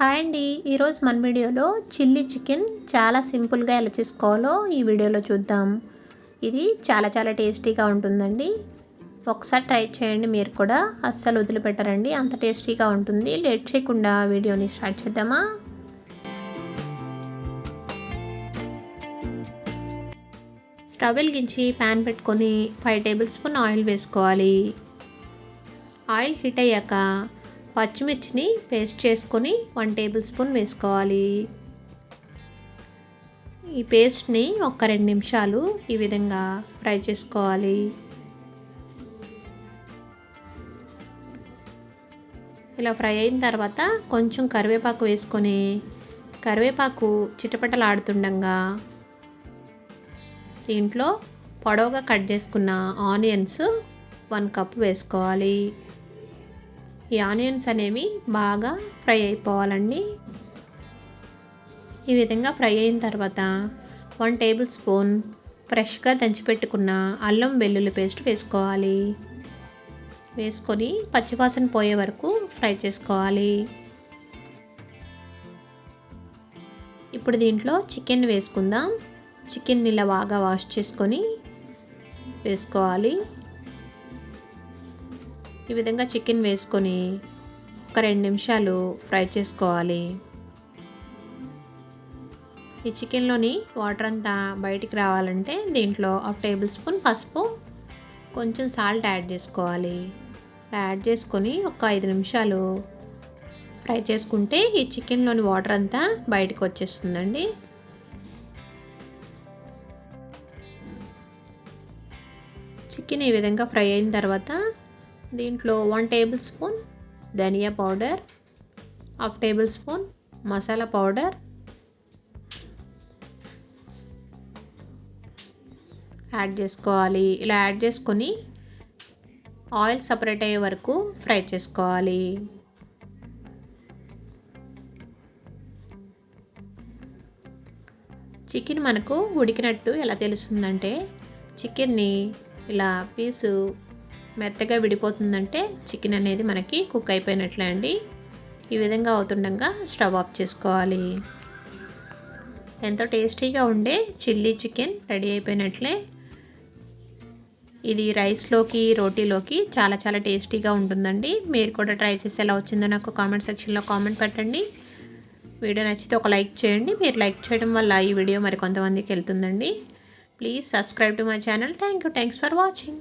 Hi అండి. ఈరోజు మన వీడియోలో చిల్లీ చికెన్ చాలా సింపుల్గా ఎలా చేసుకోవాలో ఈ వీడియోలో చూద్దాం. ఇది చాలా చాలా టేస్టీగా ఉంటుందండి. ఒకసారి ట్రై చేయండి మీరు కూడా. అస్సలు వదిలిపెట్టరండి. అంత టేస్టీగా ఉంటుంది. లేట్ చేయకుండా వీడియోని స్టార్ట్ చేద్దామా? స్టవ్ వెలిగించి ప్యాన్ పెట్టుకొని ఫైవ్ టేబుల్ స్పూన్ ఆయిల్ వేసుకోవాలి. ఆయిల్ హీట్ అయ్యాక పచ్చిమిర్చిని పేస్ట్ చేసుకొని వన్ టేబుల్ స్పూన్ వేసుకోవాలి. ఈ పేస్ట్ని ఒక రెండు నిమిషాలు ఈ విధంగా ఫ్రై చేసుకోవాలి. ఇలా ఫ్రై అయిన తర్వాత కొంచెం కరివేపాకు వేసుకొని కరివేపాకు చిటపటలాడుతుండగా దీంట్లో పొడవుగా కట్ చేసుకున్న ఆనియన్స్ వన్ కప్ వేసుకోవాలి. ఈ ఆనియన్స్ అనేవి బాగా ఫ్రై అయిపోవాలండి. ఈ విధంగా ఫ్రై అయిన తర్వాత వన్ టేబుల్ స్పూన్ ఫ్రెష్గా దంచిపెట్టుకున్న అల్లం వెల్లుల్లి పేస్ట్ వేసుకోవాలి. వేసుకొని పచ్చివాసన పోయే వరకు ఫ్రై చేసుకోవాలి. ఇప్పుడు దీంట్లో చికెన్ వేసుకుందాం. చికెన్ ఇలా బాగా వాష్ చేసుకొని వేసుకోవాలి. ఈ విధంగా చికెన్ వేసుకొని ఒక రెండు నిమిషాలు ఫ్రై చేసుకోవాలి. ఈ చికెన్లోని వాటర్ అంతా బయటికి రావాలంటే దీంట్లో హాఫ్ టేబుల్ స్పూన్ పసుపు కొంచెం సాల్ట్ యాడ్ చేసుకోవాలి. యాడ్ చేసుకొని ఒక ఐదు నిమిషాలు ఫ్రై చేసుకుంటే ఈ చికెన్లోని వాటర్ అంతా బయటకు వచ్చేస్తుందండి. చికెన్ ఈ విధంగా ఫ్రై అయిన తర్వాత దీంట్లో వన్ టేబుల్ స్పూన్ ధనియా powder half tablespoon masala powder add చేసుకోవాలి. ఇలా యాడ్ చేసుకొని ఆయిల్ సపరేట్ అయ్యే వరకు ఫ్రై చేసుకోవాలి. చికెన్ మనకు ఉడికినట్టు ఎలా తెలుస్తుందంటే చికెన్ని ఇలా పీసు మెత్తగా విడిపోతుందంటే చికెన్ అనేది మనకి కుక్ అయిపోయినట్లే అండి. ఈ విధంగా అవుతుండగా స్టవ్ ఆఫ్ చేసుకోవాలి. ఎంతో టేస్టీగా ఉండే చిల్లీ చికెన్ రెడీ అయిపోయినట్లే. ఇది రైస్లోకి రోటీలోకి చాలా చాలా టేస్టీగా ఉంటుందండి. మీరు కూడా ట్రై చేసి ఎలా వచ్చిందో నాకు కామెంట్ సెక్షన్లో కామెంట్ పెట్టండి. వీడియో నచ్చితే ఒక లైక్ చేయండి. మీరు లైక్ చేయడం వల్ల ఈ వీడియో మరి కొంతమందికి వెళ్తుందండి. Please subscribe to my channel. Thank you. Thanks for watching.